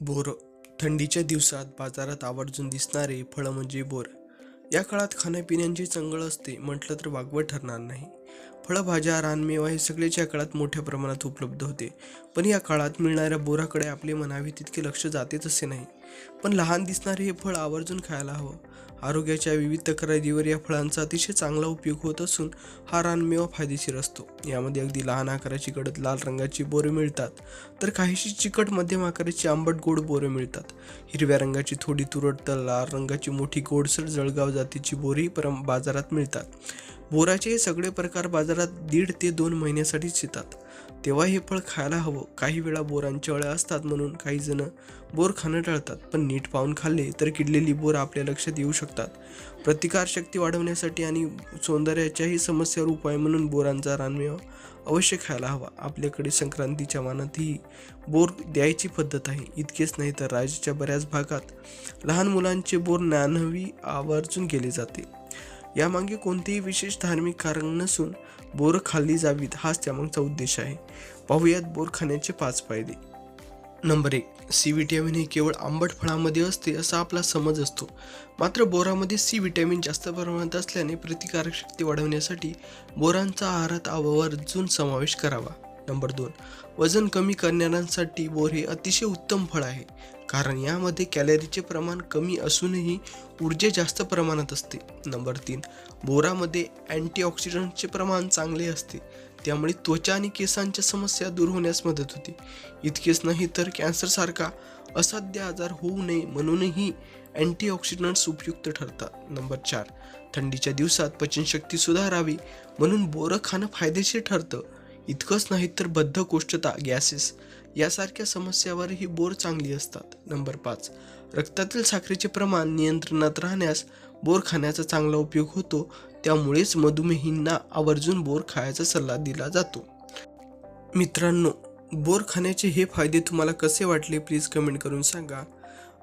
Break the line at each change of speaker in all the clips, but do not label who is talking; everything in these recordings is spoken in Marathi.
बोर. थंडीच्या दिवसात बाजारात आवर्जून दिसणारे फळं म्हणजे बोर. या काळात खाण्यापिण्यांची चंगळ असते म्हटलं तर वागवं ठरणार नाही. फळभाज्या रानमेवा हे सगळेच या काळात मोठ्या प्रमाणात उपलब्ध होते. पण या काळात मिळणाऱ्या बोराकडे आपले म्हणावे तितके लक्ष जातेच असे नाही. पण लहान दिसणारे हे फळ आवर्जून खायला हवं. आरोग्याच्या विविध तक्रारीवर या फळांचा अतिशय चांगला उपयोग होत असून हा रानमेवा फायदेशीर असतो. यामध्ये अगदी लहान आकाराची गडद लाल रंगाची बोरे मिळतात तर काहीशी चिकट मध्यम आकाराची आंबट गोड बोरे मिळतात. हिरव्या रंगाची थोडी तुरट तर लाल रंगाची मोठी गोडसर जळगाव जातीची बोरी परम बाजारात मिळतात. बोराचे हे सगळे प्रकार बाजारात दीड ते दोन महिन्यासाठीच येतात तेव्हा हे फळ खायला हवं. काही वेळा बोरांच्या अळ्या असतात म्हणून काही जण बोर खाणं टाळतात. पण नीट पाहून खाल्ले तर किडलेली बोर आपल्या लक्षात येऊ शकतात. प्रतिकारशक्ती वाढवण्यासाठी आणि सौंदर्याच्याही समस्यावर उपाय म्हणून बोरांचा रानमेवा अवश्य खायला हवा. आपल्याकडे संक्रांतीच्या मानात ही बोर द्यायची पद्धत आहे. इतकेच नाही तर राज्याच्या बऱ्याच भागात लहान मुलांचे बोर ज्ञानवी आवर्जून केले जाते. यामागे कोणतेही विशेष धार्मिक कारण नसून बोरं खाल्ली जावीत हाच त्यामागचा उद्देश आहे. पाहुयात बोर खाण्याचे पाच फायदे. नंबर एक सी व्हिटॅमिन हे केवळ आंबट फळामध्ये असते असा आपला समज असतो. मात्र बोरामध्ये सी व्हिटॅमिन जास्त प्रमाणात असल्याने प्रतिकारक शक्ती वाढवण्यासाठी बोरांचा आहारात आवर्जून समावेश करावा. नंबर दोन वजन कमी करणाऱ्यांसाठी बोर हे अतिशय उत्तम फळ आहे. कारण यामध्ये कॅलरीचे प्रमाण कमी असूनही ऊर्जा जास्त प्रमाणात असते. नंबर तीन बोरामध्ये अँटीऑक्सिडंटचे प्रमाण चांगले असते. त्यामुळे त्वचा आणि केसांच्या समस्या दूर होण्यास मदत होते. इतकेच नाही तर कॅन्सरसारखा असाध्य आजार होऊ नये म्हणूनही अँटीऑक्सिडंट्स उपयुक्त ठरतात. नंबर चार थंडीच्या दिवसात पचनशक्ती सुधारावी म्हणून बोरं खाणं फायदेशीर ठरतं. इतकंच नाही तर बद्धकोष्ठता गॅसेस यासारख्या समस्यावरही बोर चांगली असतात. नंबर पाच रक्तातील साखरेचे प्रमाण नियंत्रणात राहण्यास बोर खाण्याचा चांगला उपयोग होतो. त्यामुळेच मधुमेहींना आवर्जून बोर खायचा सल्ला दिला जातो. मित्रांनो बोर खाण्याचे हे फायदे तुम्हाला कसे वाटले प्लीज कमेंट करून सांगा.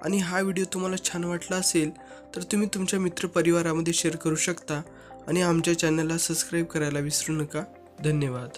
आणि हा व्हिडिओ तुम्हाला छान वाटला असेल तर तुम्ही तुमच्या मित्रपरिवारामध्ये शेअर करू शकता. आणि आमच्या चॅनलला सबस्क्राईब करायला विसरू नका. धन्यवाद.